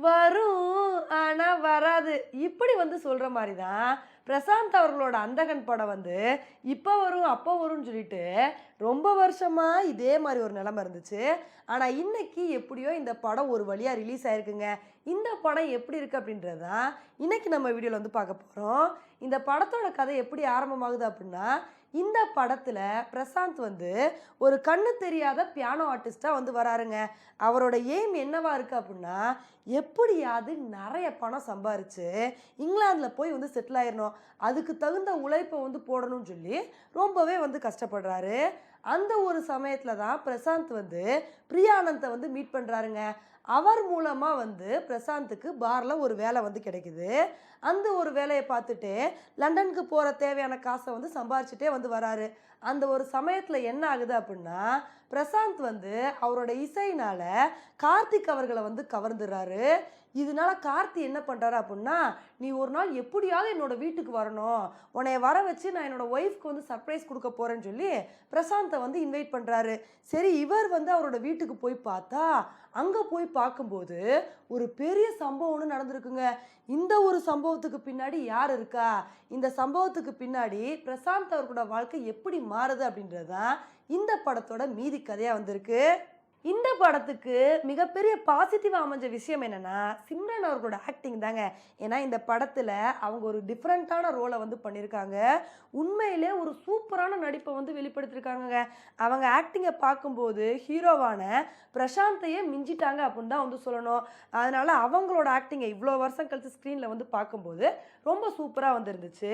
வரும். ஆனால் வராது. இப்படி வந்து சொல்கிற மாதிரி தான் பிரசாந்த் அவர்களோட அந்தகன் படம் வந்து இப்போ வரும் அப்போ வரும்னு சொல்லிட்டு ரொம்ப வருஷமாக இதே மாதிரி ஒரு நிலமை இருந்துச்சு. ஆனால் இன்னைக்கு எப்படியோ இந்த படம் ஒரு வழியாக ரிலீஸ் ஆயிருக்குங்க. இந்த படம் எப்படி இருக்குது அப்படின்றது தான் இன்னைக்கு நம்ம வீடியோவில் வந்து பார்க்க போகிறோம் இந்த படத்தோட கதை எப்படி ஆரம்பமாகுது அப்படின்னா இந்த படத்தில் பிரசாந்த் வந்து ஒரு கண்ணு தெரியாத பியானோ ஆர்டிஸ்ட்டாக வந்து வராருங்க. அவரோட எய்ம் என்னவா இருக்குது அப்படின்னா எப்படியாவது நிறைய பணம் சம்பாரித்து இங்கிலாந்தில் போய் வந்து செட்டில் ஆயிடணும் அதுக்கு தகுந்த உழைப்பை வந்து போடணும்னு சொல்லி ரொம்பவே வந்து கஷ்டப்படுறாரு. அந்த ஒரு சமயத்தில் தான் பிரசாந்த் வந்து பிரியானந்தை வந்து மீட் பண்ணுறாருங்க அவர் மூலமாக வந்து பிரசாந்துக்கு பாரில் ஒரு வேலை வந்து கிடைக்குது. அந்த ஒரு வேலையை பார்த்துட்டு லண்டனுக்கு போகிற தேவையான காசை வந்து சம்பாரிச்சுட்டே வந்து வராரு. அந்த ஒரு சமயத்தில் என்ன ஆகுது அப்படின்னா பிரசாந்த் வந்து அவரோட இசையினால் கார்த்திக் அவர்களை வந்து கவர்ந்துடுறாரு இதனால கார்த்தி என்ன பண்ணுறாரு அப்படின்னா நீ ஒரு நாள் எப்படியாவது என்னோட வீட்டுக்கு வரணும். உன்னைய வர வச்சு நான் என்னோட ஒய்ஃப்க்கு வந்து சர்ப்ரைஸ் கொடுக்க போகிறேன்னு சொல்லி பிரசாந்த் வந்து இன்வைட் பண்ணுறாரு சரி இவர் வந்து அவரோட வீட்டுக்கு போய் பார்த்தா அங்கே போய் பார்க்கும்போது ஒரு பெரிய சம்பவம் ஒன்று நடந்திருக்குங்க. இந்த ஒரு சம்பவத்துக்கு பின்னாடி யார் இருக்கா? இந்த சம்பவத்துக்கு பின்னாடி பிரசாந்த் அவர்களோட வாழ்க்கை எப்படி மாறுது அப்படின்றது தான் இந்த படத்தோட மீதி கதையாக வந்திருக்கு. இந்த படத்துக்கு மிகப்பெரிய பாசிட்டிவாக அமைஞ்ச விஷயம் என்னன்னா சிம்ரன் அவர்களோட ஆக்டிங் தாங்க. ஏன்னா இந்த படத்தில் அவங்க ஒரு டிஃப்ரெண்ட்டான ரோலை வந்து பண்ணியிருக்காங்க உண்மையிலே ஒரு சூப்பரான நடிப்பை வந்து வெளிப்படுத்தியிருக்காங்கங்க அவங்க ஆக்டிங்கை பார்க்கும்போது ஹீரோவான பிரசாந்தையே மிஞ்சிட்டாங்க அப்படின்னு தான் வந்து சொல்லணும். அதனால் அவங்களோட ஆக்டிங்கை இவ்வளோ வருஷம் கழித்து ஸ்க்ரீனில் வந்து பார்க்கும்போது ரொம்ப சூப்பராக வந்துருந்துச்சு.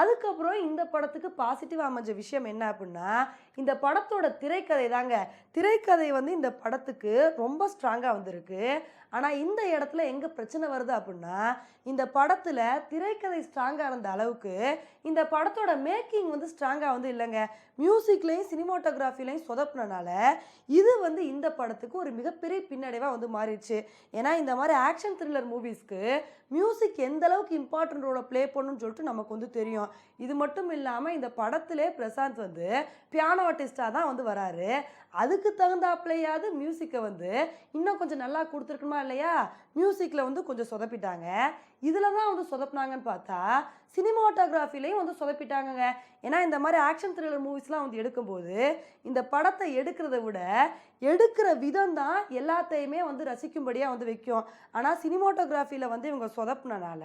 அதுக்கப்புறம் இந்த படத்துக்கு பாசிட்டிவாக அமைஞ்ச விஷயம் என்ன அப்படின்னா இந்த படத்தோட திரைக்கதை தாங்க. திரைக்கதை வந்து இந்த படத்துக்கு ரொம்ப ஸ்ட்ராங்காக வந்திருக்கு. ஆனால் இந்த இடத்துல எங்கே பிரச்சனை வருது அப்படின்னா இந்த படத்தில் திரைக்கதை ஸ்ட்ராங்காக இருந்த அளவுக்கு இந்த படத்தோட மேக்கிங் வந்து ஸ்ட்ராங்காக வந்து இல்லைங்க. மியூசிக்லேயும் சினிமோட்டோகிராஃபிலையும் சொதப்புனனால இது வந்து இந்த படத்துக்கு ஒரு மிகப்பெரிய பின்னடைவாக வந்து மாறிடுச்சு. ஏன்னா இந்த மாதிரி ஆக்ஷன் த்ரில்லர் மூவிஸ்க்கு மியூசிக் எந்த அளவுக்கு இம்பார்ட்டன்ட் ரோலை ப்ளே பண்ணுன்னு சொல்லிட்டு நமக்கு வந்து தெரியும். இது மட்டும் இல்லாமல் இந்த படத்திலே பிரசாந்த் வந்து பியானோ ஆர்டிஸ்டாக தான் வந்து வராரு. அதுக்கு தகுந்தாப்புலையாவது மியூசிக்கை வந்து இன்னும் கொஞ்சம் நல்லா கொடுத்துருக்கணுமா இல்லையா? மியூசிக்கில் வந்து கொஞ்சம் சொதப்பிட்டாங்க. இதில் தான் வந்து சொதப்பினாங்கன்னு பார்த்தா சினிமாட்டோகிராஃபிலையும் வந்து சொதப்பிட்டாங்கங்க. ஏன்னா இந்த மாதிரி ஆக்ஷன் த்ரில்லர் மூவிஸ்லாம் வந்து எடுக்கும்போது இந்த படத்தை எடுக்கிறத விட எடுக்கிற விதம் தான் எல்லாத்தையுமே வந்து ரசிக்கும்படியாக வந்து வைக்கும். ஆனால் சினிமாட்டோகிராஃபியில் வந்து இவங்க சொதப்புனனால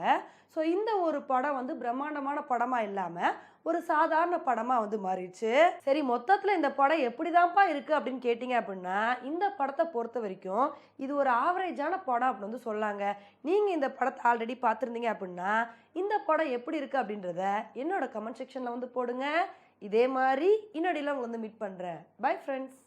ஸோ இந்த ஒரு படம் வந்து பிரம்மாண்டமான படமாக இல்லாமல் ஒரு சாதாரண படமாக வந்து மாறிடுச்சு. சரி மொத்தத்தில் இந்த படம் எப்படி தான்ப்பா இருக்குது அப்படின்னு கேட்டிங்க அப்படின்னா இந்த படத்தை பொறுத்த வரைக்கும் இது ஒரு ஆவரேஜான படம் அப்படின்னு வந்து சொல்லாங்க. நீங்கள் இந்த படத்தை ஆல்ரெடி பார்த்துருந்தீங்க அப்படின்னா இந்த படம் எப்படி இருக்குது அப்படின்றத என்னோட கமெண்ட் செக்ஷனில் வந்து போடுங்க. இதே மாதிரி இன்னடியில் உங்களை வந்து மீட் பண்ணுறேன் பை ஃப்ரெண்ட்ஸ்